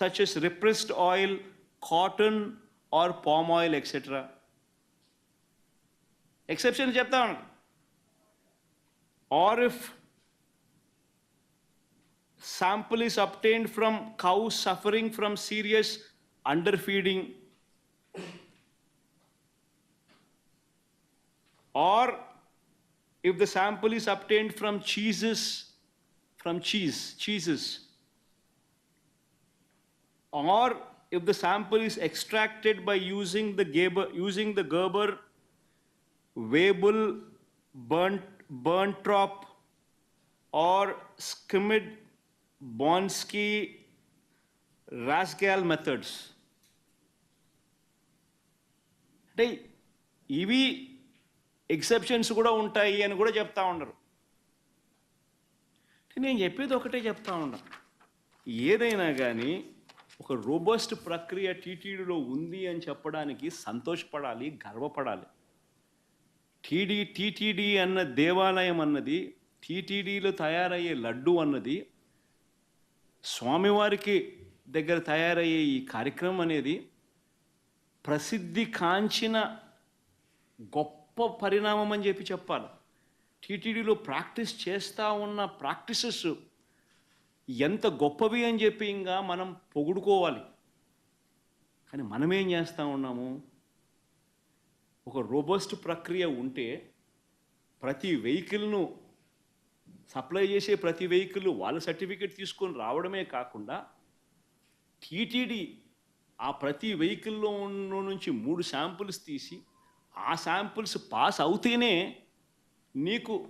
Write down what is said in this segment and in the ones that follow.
such as repressed oil, cotton, or palm oil, etc. Exception చెప్తా ఉన్నాను or if sample is obtained from cows suffering from serious underfeeding or if the sample is obtained from cheeses from cheese cheeses or if the sample is extracted by using the Gerber, using the Gerber, Weibull, Burnt, Burntrop, or Skimmed, Bonsky, Rasgal methods. అంటే ఇవి exceptions కూడా ఉంటాయి అని కూడా చెప్తా ఉండరు నేను చెప్పేది ఒకటే చెప్తా ఉన్నా ఏదైనా కానీ ఒక రోబస్ట్ ప్రక్రియ టీటీడీలో ఉంది అని చెప్పడానికి సంతోషపడాలి గర్వపడాలి. టీడీ టీటీడీ అన్న దేవాలయం అన్నది టీటీడీలో తయారయ్యే లడ్డు అన్నది స్వామివారికి దగ్గర తయారయ్యే ఈ కార్యక్రమం అనేది ప్రసిద్ధి కాంచిన గొప్ప పరిణామం అని చెప్పి చెప్పాలి. టీటీడీలో ప్రాక్టీస్ చేస్తూ ఉన్న ప్రాక్టీసెస్ ఎంత గొప్పవి అని చెప్పి ఇంకా మనం పొగుడుకోవాలి. కానీ మనమేం చేస్తూ ఉన్నాము? ఒక రోబస్ట్ ప్రక్రియ ఉంటే ప్రతి వెహికల్ను సప్లై చేసే ప్రతి వెహికల్ వాళ్ళ సర్టిఫికేట్ తీసుకొని రావడమే కాకుండా టీటీడీ ఆ ప్రతి వెహికల్లో ఉన్న నుంచి మూడు శాంపుల్స్ తీసి ఆ శాంపుల్స్ పాస్ అవుతేనే నీకు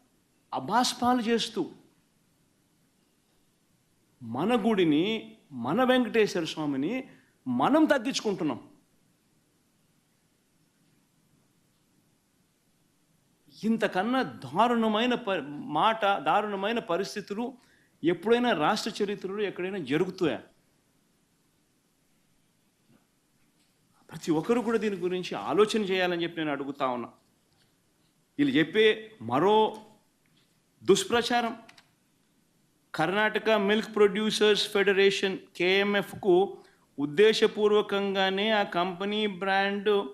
అభాస్పాలు చేస్తూ మన గుడిని మన వెంకటేశ్వర స్వామిని మనం తగ్గించుకుంటున్నాం. ఇంతకన్నా దారుణమైన ప మాట దారుణమైన పరిస్థితులు ఎప్పుడైనా రాష్ట్ర చరిత్రలో ఎక్కడైనా జరుగుతాయా? ప్రతి ఒక్కరు కూడా దీని గురించి ఆలోచన చేయాలని చెప్పి నేను అడుగుతా ఉన్నా. వీళ్ళు చెప్పే మరో దుష్ప్రచారం. కర్ణాటక మిల్క్ ప్రొడ్యూసర్స్ ఫెడరేషన్ కేఎంఎఫ్కు ఉద్దేశపూర్వకంగానే ఆ కంపెనీ బ్రాండ్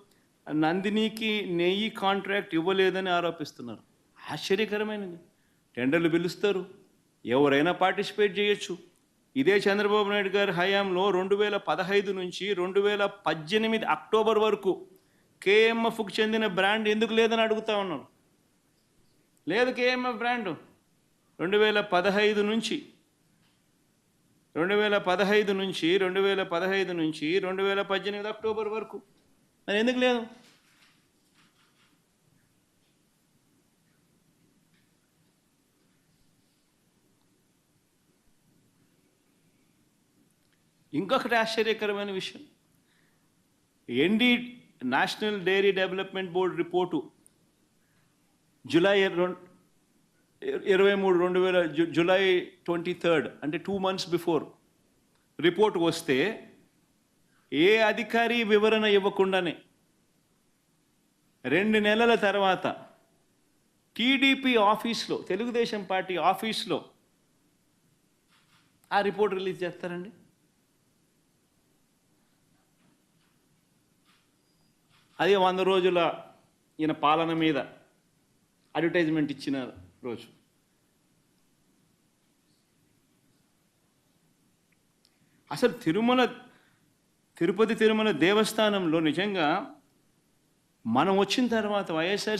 నందినికి నెయ్యి కాంట్రాక్ట్ ఇవ్వలేదని ఆరోపిస్తున్నారు. ఆశ్చర్యకరమైనది. టెండర్లు పిలుస్తారు. ఎవరైనా పార్టిసిపేట్ చేయొచ్చు. ఇదే చంద్రబాబు నాయుడు గారి హయాంలో రెండు వేల పదహైదు నుంచి రెండు వేల పద్దెనిమిది అక్టోబర్ వరకు కేఎంఎఫ్కు చెందిన బ్రాండ్ ఎందుకు లేదని అడుగుతా ఉన్నాను. లేదు కేఎంఎఫ్ బ్రాండు. రెండు వేల పదహైదు నుంచి రెండు వేల పదహైదు నుంచి రెండు వేల పదహైదు నుంచి రెండు వేల పద్దెనిమిది అక్టోబర్ వరకు. మరి ఎందుకు లేదు? ఇంకొకటి ఆశ్చర్యకరమైన విషయం. ND national dairy development board report July రెండు ఇరవై మూడు రెండు వేల జు- జూలై ట్వంటీ థర్డ్ అంటే టూ మంత్స్ బిఫోర్ రిపోర్ట్ వస్తే ఏ అధికారి వివరణ ఇవ్వకుండానే రెండు నెలల తర్వాత టీడీపీ ఆఫీస్లో తెలుగుదేశం పార్టీ ఆఫీస్లో ఆ రిపోర్ట్ రిలీజ్ చేస్తారండి. అదే వంద రోజుల ఈయన పాలన మీద అడ్వర్టైజ్మెంట్ ఇచ్చిన రోజు. అసలు తిరుమల తిరుపతి తిరుమల దేవస్థానంలో నిజంగా మనం వచ్చిన తర్వాత వైఎస్ఆర్సీ